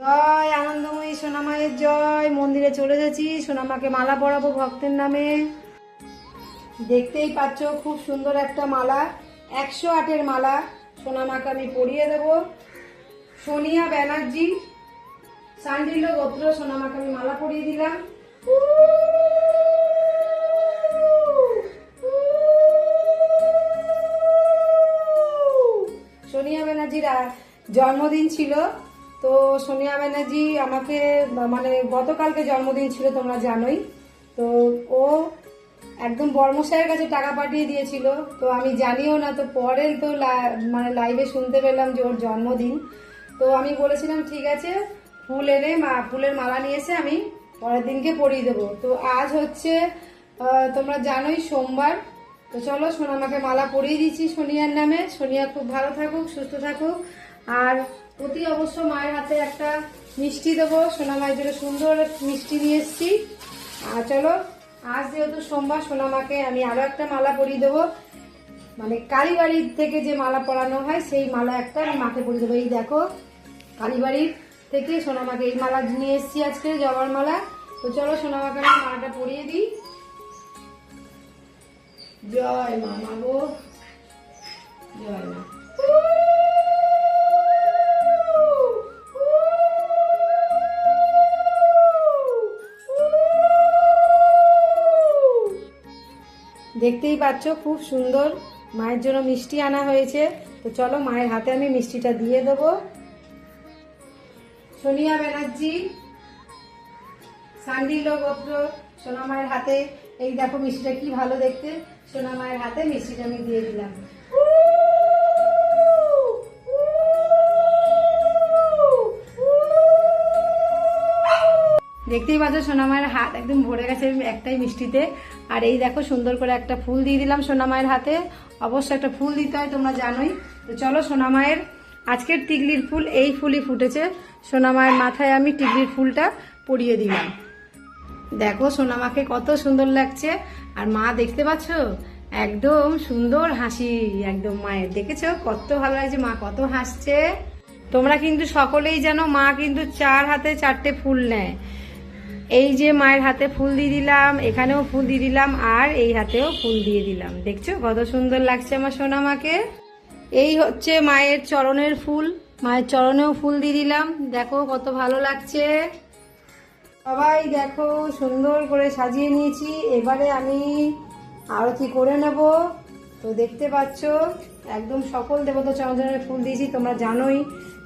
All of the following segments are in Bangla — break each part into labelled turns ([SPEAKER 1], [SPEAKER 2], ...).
[SPEAKER 1] জয় আনন্দময়ী সোনামায়ের জয়। মন্দিরে চলে এসেছি সোনামাকে মালা পরাবো ভক্তের নামে। দেখতেই পাচ্ছ খুব সুন্দর একটা মালা। একশো আটের মালা সোনামাকে আমি পরিয়ে দেব। সোনিয়া ব্যানার্জি, সান্ডিল গোত্র, সোনামাকে আমি মালা পরিয়ে দিলাম। সোনিয়া ব্যানার্জির জন্মদিন ছিল। তো সোনিয়া ব্যানার্জি আমাকে মানে গতকালকে জন্মদিন ছিল তোমরা জানোই। তো ও একদম বর্মশাইয়ের কাছে টাকা পাঠিয়ে দিয়েছিল। তো আমি জানিও না, তো পরে তো মানে লাইভে শুনতে পেলাম যে ওর জন্মদিন। তো আমি বলেছিলাম, ঠিক আছে, ফুল এনে মা, ফুলের মালা নিয়ে এসে আমি পরের দিনকে পরিয়ে দেবো। তো আজ হচ্ছে তোমরা জানোই সোমবার। তো চলো সোনামাকে মালা পরিয়ে দিচ্ছি সোনিয়ার নামে। সোনিয়া খুব ভালো থাকুক, সুস্থ থাকুক। আর অতি অবশ্য মায়ের হাতে একটা মিষ্টি দেবো। সোনা মায়ের জন্য সুন্দর মিষ্টি নিয়ে এসেছি। আর চলো, আজ যেহেতু সোমবার সোনামাকে আমি আরও একটা মালা পরিয়ে দেবো। মানে কালীবাড়ির থেকে যে মালা পরানো হয়, সেই মালা একটা আমি মাকে পরিয়ে দেবো। এই দেখো কালীবাড়ির থেকে সোনামাকে এই মালা নিয়ে এসেছি আজকে, জবার মালা। তো চলো সোনামাকে আমি মালাটা পরিয়ে দিই। জয় মা মা গো। জয় মা। দেখতেই পাচ্ছ, খুব সুন্দর। মায়ের জন্য মিষ্টি আনা হয়েছে। তো চলো, মায়ের হাতে আমি মিষ্টিটা দিয়ে দেবো। সোনিয়া ব্যানার্জি সান্ডিল গোত্র সোনা মায়ের হাতে। এই দেখো, মিষ্টিটা কি ভালো দেখতে। সোনা মায়ের হাতে মিষ্টিটা আমি দিয়ে দিলাম। দেখতেই পাচ্ছ সোনামায়ের হাত একদম ভরে গেছে একটাই মিষ্টিতে। আর এই দেখো সুন্দর করে একটা ফুল দিয়ে দিলাম সোনামায়ের হাতে। অবশ্যই একটা ফুল দিতে হয়, তোমরা জানোই। তো চলো সোনামায়ের আজকের টিকলির ফুল, এই ফুলই ফুটেছে। সোনামায়ের মাথায় আমি টিকলির ফুলটা পরিয়ে দিলাম। দেখো সোনামাকে কত সুন্দর লাগছে। আর মা, দেখতে পাচ্ছ? একদম সুন্দর হাসি, একদম মায়ের। দেখেছ? কত ভালো লাগছে মা, কত হাসছে। তোমরা কিন্তু সকলেই জানো, মা কিন্তু চার হাতে চারটে ফুল নেয়। এই যে মায়ের হাতে ফুল দিয়ে দিলাম, এখানেও ফুল দিয়ে দিলাম, আর এই হাতেও ফুল দিয়ে দিলাম। দেখছ? কত সুন্দর লাগছে আমার সোনামাকে এই হচ্ছে মায়ের চরণের ফুল। মায়ের চরণেও ফুল দিয়ে দিলাম। দেখো, কত ভালো লাগছে। সবাই দেখো, সুন্দর করে সাজিয়ে নিয়েছি। এবারে আমি আরতি করে নেব? তো দেখতে পাচ্ছ, একদম সকল দেবতা চরণের ফুল দিয়েছি। তোমরা জানোই,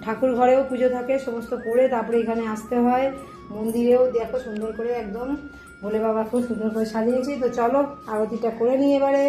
[SPEAKER 1] ঠাকুর ঘরেও পুজো থাকে, সমস্ত করে তারপরে এখানে আসতে হয়। মন্দিরেও দেখো সুন্দর করে একদম ভোলে বাবা খুব সুন্দর করে সাজিয়েছি। তো চলো আরতিটা করে নিয়ে এবারে।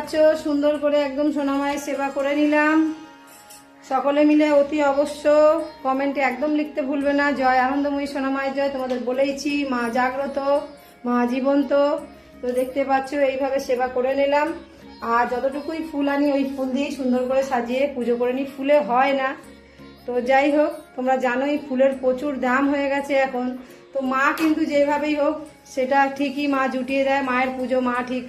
[SPEAKER 1] পাচ্ছ সুন্দর করে একদম সোনামায়ের সেবা করে নিলাম। সকলে মিলে অতি অবশ্য কমেন্টে একদম লিখতে ভুলবে না, জয় আনন্দময়ী সোনামায়ের জয়, তোমাদের বলেইছি, মা জাগ্রত, মা জীবন্ত। তো দেখতে পাচ্ছ, এইভাবে সেবা করে নিলাম। আর যতটুকুই ফুল আনি, ওই ফুল দিয়েই সুন্দর করে সাজিয়ে পুজো করে নিই ফুলে হয় না। তো যাই হোক, তোমরা জানোই ফুলের প্রচুর দাম হয়ে গেছে এখন। তো মা কিন্তু যেভাবেই হোক, সেটা ঠিকই মা জুটিয়ে দেয়, মায়ের পুজো মা ঠিক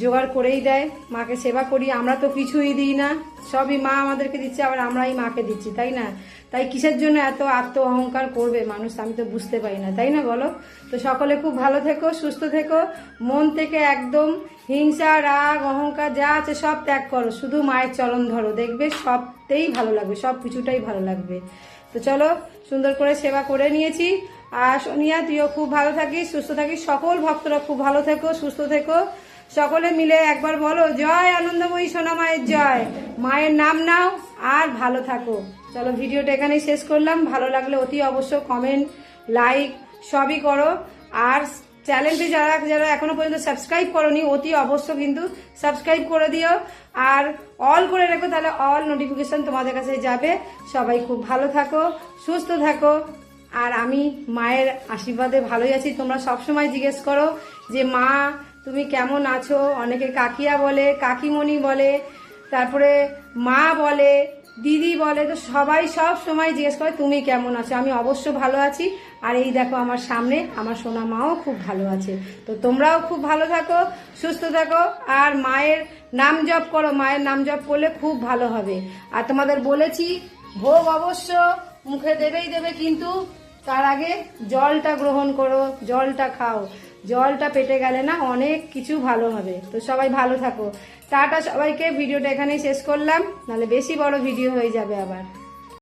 [SPEAKER 1] জোগাড় করেই দেয়, মাকে সেবা করি, আমরা তো কিছুই দিই না। সবই মা আমাদেরকে দিচ্ছে, আবার আমরাই মাকে দিচ্ছি, তাই না? তাই কিসের জন্য এত আত্ম অহংকার করবে মানুষ? আমি তো বুঝতে পারি না, তাই না বলো? তো সকলে খুব ভালো থেকো, সুস্থ থেকো, মন থেকে একদম হিংসা, রাগ, অহংকার যা আছে সব ত্যাগ করো, শুধু মায়ের চরণ ধরো, দেখবে সবতেই ভালো লাগবে, সব কিছুটাই ভালো লাগবে। তো চলো, সুন্দর করে সেবা করে নিয়েছি। আর সোনিয়া, তুইও খুব ভালো থাকিস, সুস্থ থাকিস, সকল ভক্তরা খুব ভালো থেকো, সুস্থ থেকো। সকলে মিলে একবার বলো, জয় আনন্দময়ী সোনা মায়ের জয়। মায়ের নাম নাও আর ভালো থাকো। চলো, ভিডিওটা এখানেই শেষ করলাম। ভালো লাগলে অতি অবশ্য কমেন্ট লাইক সবই করো। আর চ্যানেলটি যারা যারা এখনও পর্যন্ত সাবস্ক্রাইব করনি, অতি অবশ্য কিন্তু সাবস্ক্রাইব করে দিও। আর অল করে রেখো, তাহলে অল নোটিফিকেশন তোমাদের কাছে যাবে। সবাই খুব ভালো থাকো, সুস্থ থাকো। আর আমি মায়ের আশীর্বাদে ভালোই আছি। তোমরা সবসময় জিজ্ঞেস করো যে, মা তুমি কেমন আছো? অনেকে কাকিয়া বলে, কাকিমণি বলে, তারপরে মা বলে, দিদি বলে, তো সবাই সব সময় জিজ্ঞেস করে, তুমি কেমন আছো? আমি অবশ্য ভালো আছি। আর এই দেখো আমার সামনে, আমার সোনা মাও খুব ভালো আছে। তো তোমরাও খুব ভালো থাকো, সুস্থ থাকো, আর মায়ের নাম জপ করো। মায়ের নাম জপ করলে খুব ভালো হবে। আর তোমাদের বলেছি, ভোগ অবশ্য মুখে দেবেই দেবে, কিন্তু তার আগে জলটা গ্রহণ করো, জলটা খাও। জলটা পেটে গেলে না অনেক কিছু ভালো হবে। তো সবাই ভালো থাকো। টাটা সবাইকে, ভিডিওটা এখানেই শেষ করলাম। নাহলে বেশি বড় ভিডিও হয়ে যাবে আবার।